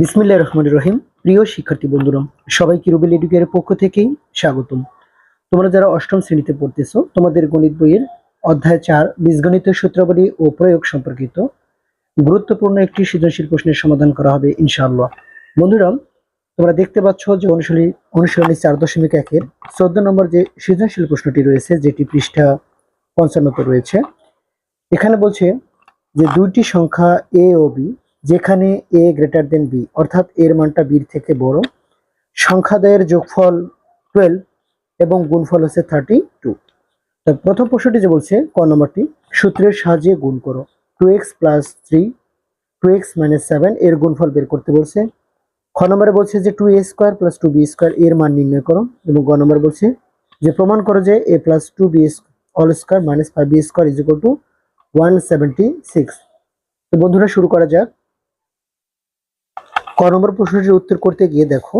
বিসমিল্লাহ রহমান রহিম। প্রিয় শিক্ষার্থী বন্ধুরা, সবাইকে রুবেল এডুকেয়ারের পক্ষ থেকেই স্বাগতম। তোমরা যারা অষ্টম শ্রেণীতে পড়তেছো, তোমাদের গণিত বইয়ের অধ্যায় চার বীজগণিতের সূত্রাবলী ও প্রয়োগ সম্পর্কিত গুরুত্বপূর্ণ একটি সৃজনশীল প্রশ্নের সমাধান করা হবে, ইনশাআল্লাহ। বন্ধুরা, তোমরা দেখতে পাচ্ছ যে অনুশীলনী অনুশীলনী চার দশমিক একের চোদ্দ নম্বর যে সৃজনশীল প্রশ্নটি রয়েছে, যেটি পৃষ্ঠা পঞ্চান্নতে রয়েছে, এখানে বলছে যে দুইটি সংখ্যা এ ও বি যেখানে এ গ্রেটার দেন বি অর্থাৎ এর মানটা বির থেকে বড়। সংখ্যাদয়ের যোগফল টুয়েলভ এবং গুণফল হচ্ছে থার্টি টু প্রথম প্রশ্নটি যে বলছে, ক নম্বরটি? সূত্রের সাহায্যে গুণ করো। Two x plus three two x minus seven এর গুণফল বের করতে বলছে। খ নম্বরে বলছে যে two a square plus two b square এর মান নির্ণয় করো। এবং গ নম্বর বলছে যে প্রমাণ করো যে a plus two b all square minus five b square is equal to one seventy six তো বন্ধুরা, শুরু করা যাক। ক নম্বর প্রশ্নটির উত্তর করতে গিয়ে দেখো,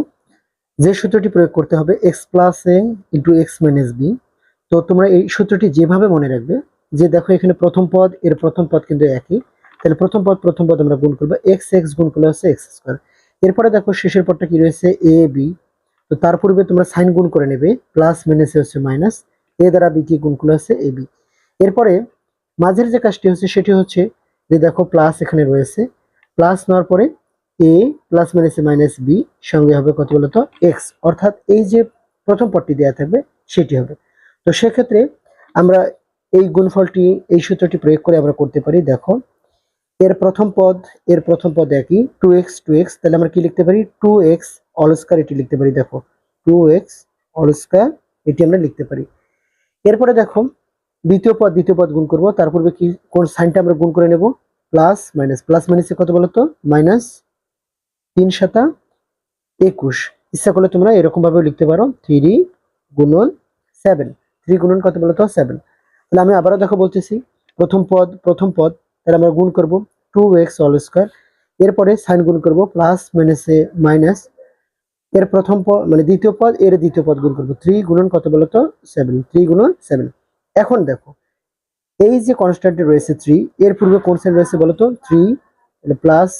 যে সূত্রটি প্রয়োগ করতে হবে x plus a into x minus b তো তোমরা এই সূত্রটি যেভাবে মনে রাখবে, যে দেখো এখানে প্রথম পদ, এর প্রথম পদ কিন্তু একই, তাহলে প্রথম পদ প্রথম পদ আমরা গুণ করব এক্স এক্স গুণ করলে হচ্ছে এক্স স্কোয়ার এরপরে দেখো শেষের পদটা কি রয়েছে? এ বি তো তার পূর্বে তোমরা সাইন গুণ করে নেবে প্লাস মাইনাসে হচ্ছে মাইনাস এ দ্বারা বি কি গুণ করলে হচ্ছে এ বি এরপরে মাঝের যে কাজটি হচ্ছে সেটি হচ্ছে যে দেখো প্লাস এখানে রয়েছে প্লাস নেওয়ার পরে a plus minus minus b সঙ্গে হবে কত বলতো? এক্স অর্থাৎ এই যে প্রথম পদটি দেওয়া থাকবে, সেটি হবে। তো সেক্ষেত্রে আমরা এই গুণফলটি, এই সূত্রটি প্রয়োগ করে আমরা করতে পারি, দেখো। এর প্রথম পদ, এর প্রথম পদ একই টু এক্স টু এক্স তাহলে আমরা কি লিখতে পারি? টু এক্স অল স্কোয়ার এটি লিখতে পারি, দেখো। টু এক্স অল স্কোয়ার এটি আমরা লিখতে পারি। এরপরে দেখো, দ্বিতীয় পদ দ্বিতীয় পদ গুণ করব, তার কি, কোন সাইনটা আমরা গুণ করে নেব? প্লাস মাইনাস প্লাস মাইনাসে কত বলতো? মাইনাস তিন সাতা একুশ। ইচ্ছা করলে তোমরা এরকম ভাবে লিখতে পারো। থ্রি গুণন সেভেন থ্রি গুণন কত বলতো সেভেন তাহলে আমি আবারও দেখো বলতেছি, প্রথম পদ প্রথম পদ, তাহলে আমরা গুণ করব টু এক্স অল স্কোয়ার এরপরে সাইন গুণ করব প্লাস মাইনাসে মাইনাস এর প্রথম পদ মানে দ্বিতীয় পদ, এর দ্বিতীয় পদ গুণ করব। থ্রি গুণন কত বলতো সেভেন থ্রি গুণন সেভেন এখন দেখো, এই যে কনস্ট্যান্টটি রয়েছে থ্রি এর পূর্বে কোন সাইন রয়েছে বলতো থ্রি প্লাস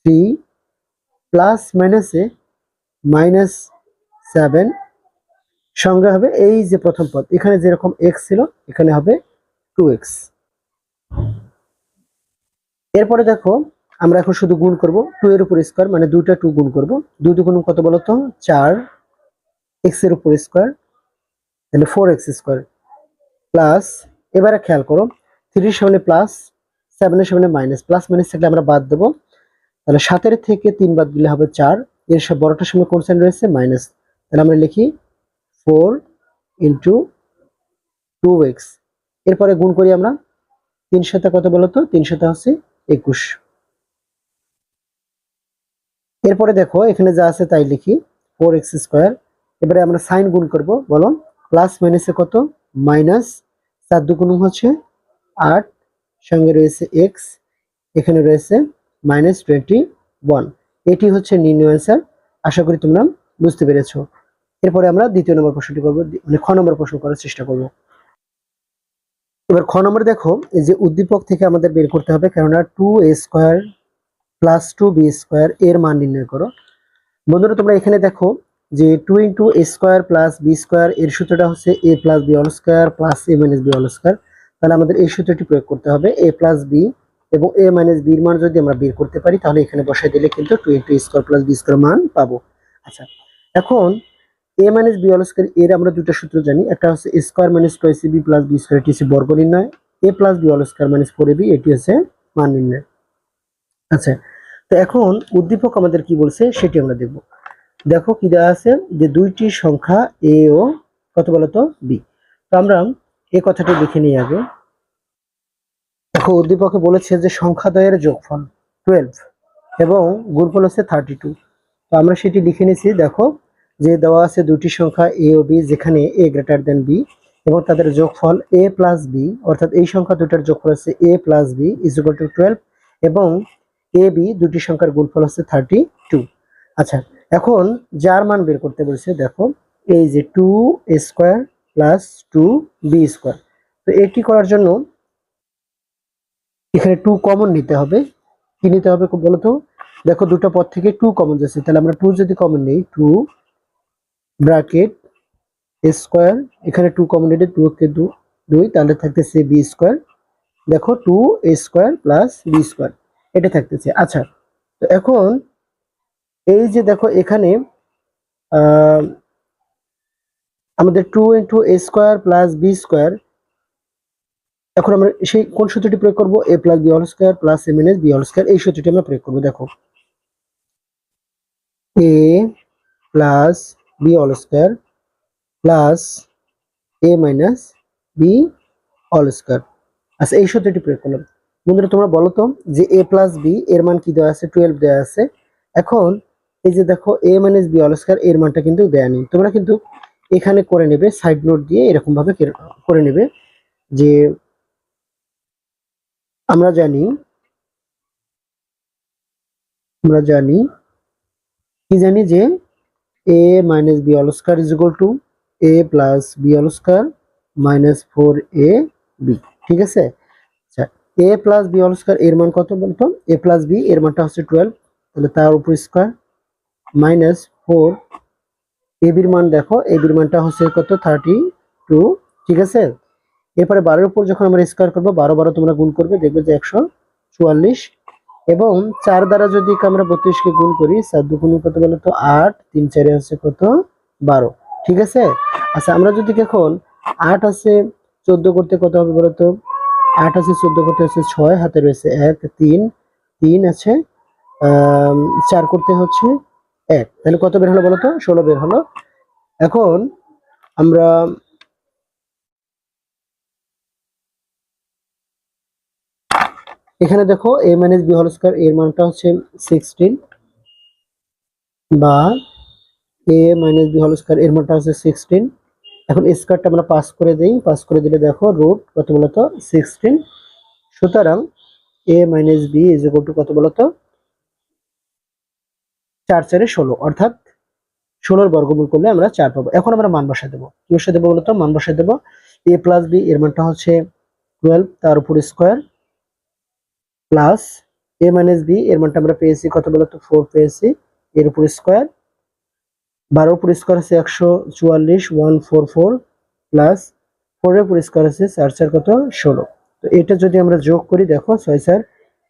থ্রি প্লাস মাইনাসে মাইনাস সেভেন সঙ্গে হবে এই যে প্রথম পদ। এখানে যেরকম এক্স ছিল, এখানে হবে টু এক্স এরপরে দেখো, আমরা এখন শুধু গুণ করব টু এর উপর স্কোয়ার মানে দুইটা টু গুণ করব। দুই দুগুণ কত বলতো চার এক্সের উপর স্কোয়ার তাহলে ফোর এক্স স্কোয়ার প্লাস এবারে খেয়াল করো থ্রির সামনে প্লাস সেভেনের সামনে মাইনাস প্লাস মাইনাস থাকলে আমরা বাদ দেবো। তাহলে সাতের থেকে তিন বাদ দিলে হবে চার। এর সব বড়টার সামনে কোন সাইন রয়েছে মাইনাস তাহলে আমরা লিখি ফোর ইন্টু টু এক্স এরপরে গুণ করি আমরা, তিন সাথে কত বলতো তিন সাথে হচ্ছে একুশ। এরপরে দেখো, এখানে যা আছে তাই লিখি ফোর এক্স স্কোয়ার এবারে আমরা সাইন গুণ করব, বলো প্লাস মাইনাসে কত? মাইনাস চার দুগুণ হচ্ছে আট, সঙ্গে রয়েছে এক্স এখানে রয়েছে মাইনাস টোয়েন্টি ওয়ান এটি হচ্ছে নির্ণয় অ্যান্সার আশা করি তোমরা বুঝতে পেরেছ। এরপরে আমরা দ্বিতীয় নম্বর প্রশ্নটি করব মানে খ নম্বর প্রশ্ন করার চেষ্টা করব। এবার খ নম্বর দেখো যে উদ্দীপক থেকে আমাদের বের করতে হবে, কেননা two a square plus two b square এর মান নির্ণয় করো। বন্ধুরা, তোমরা এখানে দেখো যে two into a square plus b square এর সূত্রটা হচ্ছে a plus b all square plus a minus b all square তাহলে আমাদের এই সূত্রটি প্রয়োগ করতে হবে এ প্লাস বি এবং এ মাইনাস বির মান যদি আমরা বের করতে পারি, তাহলে এখানে বসাই দিলে কিন্তু two into square plus b square মান পাবো। আচ্ছা এখন a minus b all square এর আমরা দুটো সূত্র জানি। একটা হচ্ছে a square minus two c b plus b square হচ্ছে বর্গ নির্ণয়। A plus b all square minus four a b এটি হচ্ছে মান নির্ণয়। আচ্ছা তো এখন উদ্দীপক আমাদের কি বলছে, সেটি আমরা দেখব। দেখো কি দেওয়া আছে, যে দুইটি সংখ্যা এ ও কত বলতো? বি তো আমরা এই কথাটি লিখে নিই আগে। দেখো, উদ্দীপকে বলেছে যে সংখ্যাদ্বয়ের যোগফল টুয়েলভ এবং গুণফল হচ্ছে থার্টি টু তো আমরা সেটি লিখে নিয়েছি, দেখো, যে দেওয়া আছে দুটি সংখ্যা এ ও বি যেখানে এ গ্রেটার দেন বি এবং তাদের যোগফল এ প্লাস বি অর্থাৎ এই সংখ্যা দুটার যোগফল হচ্ছে a plus b is equal to twelve এবং এ বি দুটি সংখ্যার গুণফল হচ্ছে থার্টি টু আচ্ছা এখন যার মান বের করতে বলছে, দেখো, এই যে two a square plus two b square তো এটি করার জন্য এখানে টু কমন নিতে হবে। কি নিতে হবে বলতো? দেখো দুটো পদ থেকে টু কমন যাচ্ছে। তাহলে আমরা টু যদি কমন নেই টু ব্র্যাকেট স্কোয়ার এখানে টু কমন নিলে টু কে দুই, তাহলে থাকতেছে বি স্কোয়ার দেখো two a square plus b square এটা থাকতেছে। আচ্ছা তো এখন এই যে দেখো এখানে আমাদের two into a square plus b square এখন আমরা সেই কোন সূত্রটি প্রয়োগ করব? A plus b whole square plus a minus b whole square এই সূত্রটি আমরা প্রয়োগ করব, দেখো। A plus b whole square plus a minus b whole square আচ্ছা এই সূত্রটি প্রয়োগ করলাম। বন্ধুরা, তোমরা বলো তো যে এ প্লাস বি এর মান কি দেওয়া আছে? টুয়েলভ দেওয়া আছে। এখন এই যে দেখো a minus b whole square এর মানটা কিন্তু দেয়া নেই। তোমরা কিন্তু এখানে করে নেবে সাইড নোট দিয়ে এরকম ভাবে করে নেবে যে আমরা জানি আমরা জানি, কি জানি যে a minus b whole square is equal to a plus b whole square minus four a b ঠিক আছে? আচ্ছা a plus b whole square এর মান কত বলতো? এ প্লাস বি এর মানটা হচ্ছে টুয়েলভ তাহলে তার উপর স্কোয়ার মাইনাস ফোর এ বির মান দেখো এ বির মানটা হচ্ছে কত? থার্টি টু ঠিক আছে? এরপরে বারোর উপর যখন আমরা স্কোয়ার করব, বারো বারো তোমরা গুণ করবে, দেখবে যে একশো চুয়াল্লিশ। এবং চার দ্বারা যদি আমরা বত্রিশকে গুণ করি, চার দুগুণ কত বলো তো? আট, তিন চারে হচ্ছে কত? বারো। ঠিক আছে? আচ্ছা আমরা যদি এখন আট আছে চোদ্দ করতে কত হবে বলো তো? আট আছে চোদ্দ করতে হচ্ছে ছয়, হাতে রয়েছে এক, তিন তিন আছে চার করতে হচ্ছে এক। তাহলে কত বের হলো বলো তো? ষোলো বের হলো। এখন আমরা এখানে দেখো a minus b whole square এর মানটা হচ্ছে সিক্সটিন বা a minus b whole square এর মানটা হচ্ছে সিক্সটিন এখন স্কয়ারটা আমরা পাস করে দিই পাস করে দিলে দেখো রুট কত বলতো? সিক্সটিন সুতরাং a minus b is equal to কত বলতো? চার চারে ষোলো, অর্থাৎ ষোলোর বর্গমূল করলে আমরা চার পাবো। এখন আমরা মান বসাই দেবো। কি বসাই দেবো বলতো? মান বসাই দেবো। এ প্লাস বি এর মানটা হচ্ছে টুয়েলভ তার উপর square plus a minus b, এর মানটা আমরা পেয়েছি, কত বলতো ফোর পেয়েছি, এর উপর স্কোয়ার বারোর উপর স্কোয়ার আছে একশো চুয়াল্লিশ ওয়ান ফোর ফোর প্লাস ফোরের উপর স্কোয়ার আছে চার চার কত? ষোলো। তো এটা যদি আমরা যোগ করি, দেখো, ছয়, চার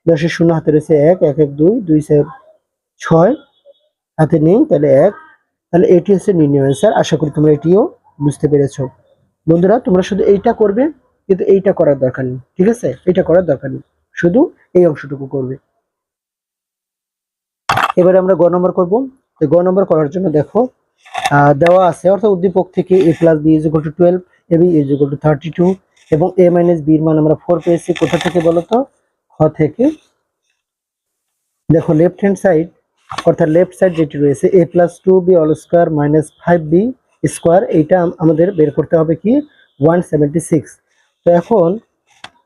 দশের শূন্য, হাতে রয়েছে এক এক এক, দুই দুই, চার, ছয়, হাতে নেই, তাহলে এক। তাহলে এটি হচ্ছে নির্ণয় অ্যান্সার আশা করি তোমরা এটিও বুঝতে পেরেছ। বন্ধুরা, তোমরা শুধু এইটা করবে, কিন্তু এইটা করার দরকার নেই, ঠিক আছে? এইটা করার দরকার নেই। শুধু এই অংশটুকু করবে। এবারে আমরা গ নম্বর করব। গ নম্বর করার জন্য দেখো দেওয়া আছে, অর্থাৎ উদ্দীপক থেকে a plus b is to twelve a b is to thirty two এবং এ মাইনাস বির মান আমরা ফোর পেয়েছি। কোথা থেকে বলো তো? খ থেকে। দেখো লেফট হ্যান্ড সাইড অর্থাৎ লেফট সাইড যেটি রয়েছে a plus two b all square minus five b square এইটা আমাদের বের করতে হবে কি? ওয়ান সেভেন্টি সিক্স তো এখন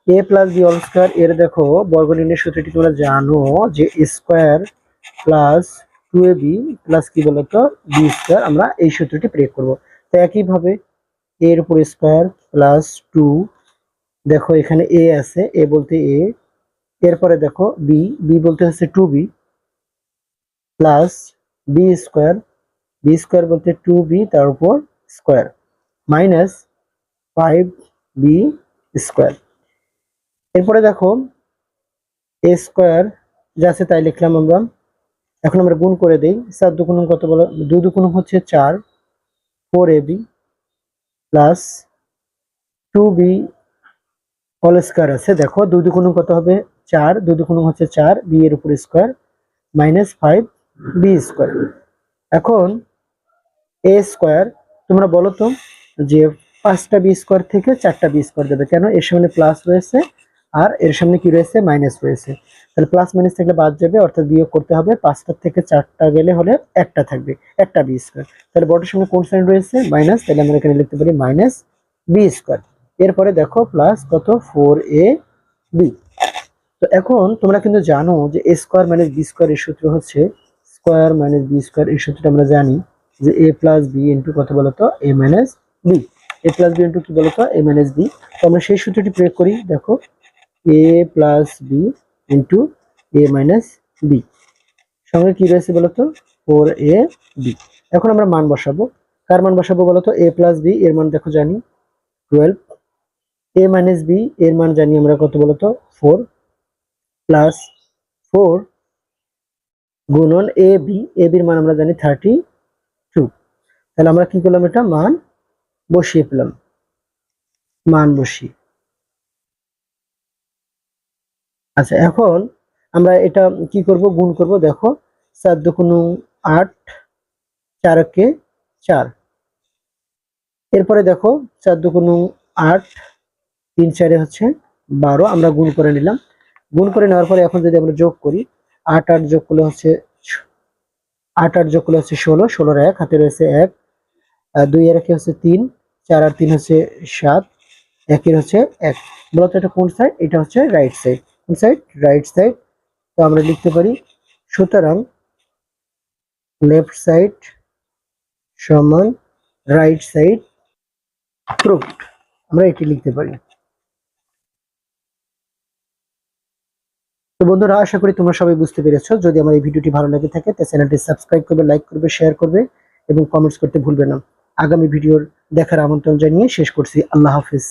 a plus b all square এর দেখো বর্গনির্ণয় সূত্রটি তোমরা জানো যে square plus two a b plus কি বলতো? বি স্কোয়ার আমরা এই সূত্রটি প্রয়োগ করব। তো একইভাবে এর উপর স্কোয়ার প্লাস টু দেখো এখানে এ আছে এ বলতে এ এরপরে দেখো বি বি বলতে হচ্ছে two b plus b square b square বলতে টু বি তার উপর square minus five b square এরপরে দেখো এ স্কোয়ার যা আছে তাই লিখলাম আমরা। এখন আমরা গুণ করে দিই। চার দুগুণ কত বলো? দু দুগুণ হচ্ছে চার। Four a b plus two b whole square আছে। দেখো, দুই দুগুণ কত হবে? চার। দুই দুগুণ হচ্ছে চার বি এর উপর square minus five b square এখন এ স্কোয়ার তোমরা বলো তো যে পাঁচটা বি স্কোয়ার থেকে চারটা বি স্কোয়ার দেবে। কেন? এর সামনে প্লাস রয়েছে। আর এর সামনে কি রয়েছে? মাইনাস রয়েছে। তাহলে প্লাস মাইনাস থাকলে বাদ যাবে, অর্থাৎ বিয়োগ করতে হবে। পাঁচটার থেকে চারটা গেলে হলে একটা থাকবে, একটা বি স্কোয়ার তাহলে বটের সামনে কোন সাইন রয়েছে? মাইনাস তাহলে আমরা এখানে লিখতে পারি মাইনাস বি স্কোয়ার এরপরে দেখো প্লাস কত? ফোর এ বি তো এখন তোমরা কিন্তু জানো যে a square minus b square এর সূত্র হচ্ছে স্কোয়ার মাইনাস বি স্কোয়ার এই সূত্রটা আমরা জানি যে এ প্লাস বি ইন্টু কত বলতো? A minus b a plus b into কি বলতো? এ মাইনাস বি তো আমরা সেই সূত্রটি প্রয়োগ করি, দেখো। A plus b into a minus b সঙ্গে কি রয়েছে বলতো? ফোর এ বি এখন আমরা মান বসাবো। কার মান বসাবো বলতো? এ প্লাস বি এর মান দেখো জানি। টুয়েলভ এ মাইনাস বি এর মান জানি আমরা কত বলতো? ফোর প্লাস ফোর গুণন এ বি এ বির মান আমরা জানি থার্টি টু তাহলে আমরা কি করলাম এটা? মান বসিয়ে পেলাম। মান বসিয়ে। আচ্ছা এখন আমরা এটা কি করব? গুণ করব, দেখো, চার দুগুণ আট চারকে চার। এরপরে দেখো, চার দুগুণ আট, তিন চারে হচ্ছে বারো, আমরা গুণ করে নিলাম। গুণ করে নেওয়ার পরে এখন যদি আমরা যোগ করি, আট আট যোগ করলে হচ্ছে আট আট যোগ করলে হচ্ছে ষোলো, ষোলোর এক, হাতে রয়েছে এক। দুই এর একে হচ্ছে তিন, চার আর তিন হচ্ছে সাত, একের হচ্ছে এক। মূলত এটা কোন সাইড এটা হচ্ছে right side side right side তো আমরা লিখতে পারি, সুতরাং লেফট সাইড সমান রাইট সাইড প্রুফড আমরা এটি লিখতে পারি। তো বন্ধুরা, আশা করি তোমরা সবাই বুঝতে পেরেছ। যদি আমার এই ভিডিওটি ভালো লাগে থাকে তো চ্যানেলটি সাবস্ক্রাইব করবে লাইক করবে শেয়ার করবে এবং কমেন্টস করতে ভুলবে না। আগামী ভিডিওর দেখার আমন্ত্রণ জানিয়ে শেষ করছি। আল্লাহ হাফিজ।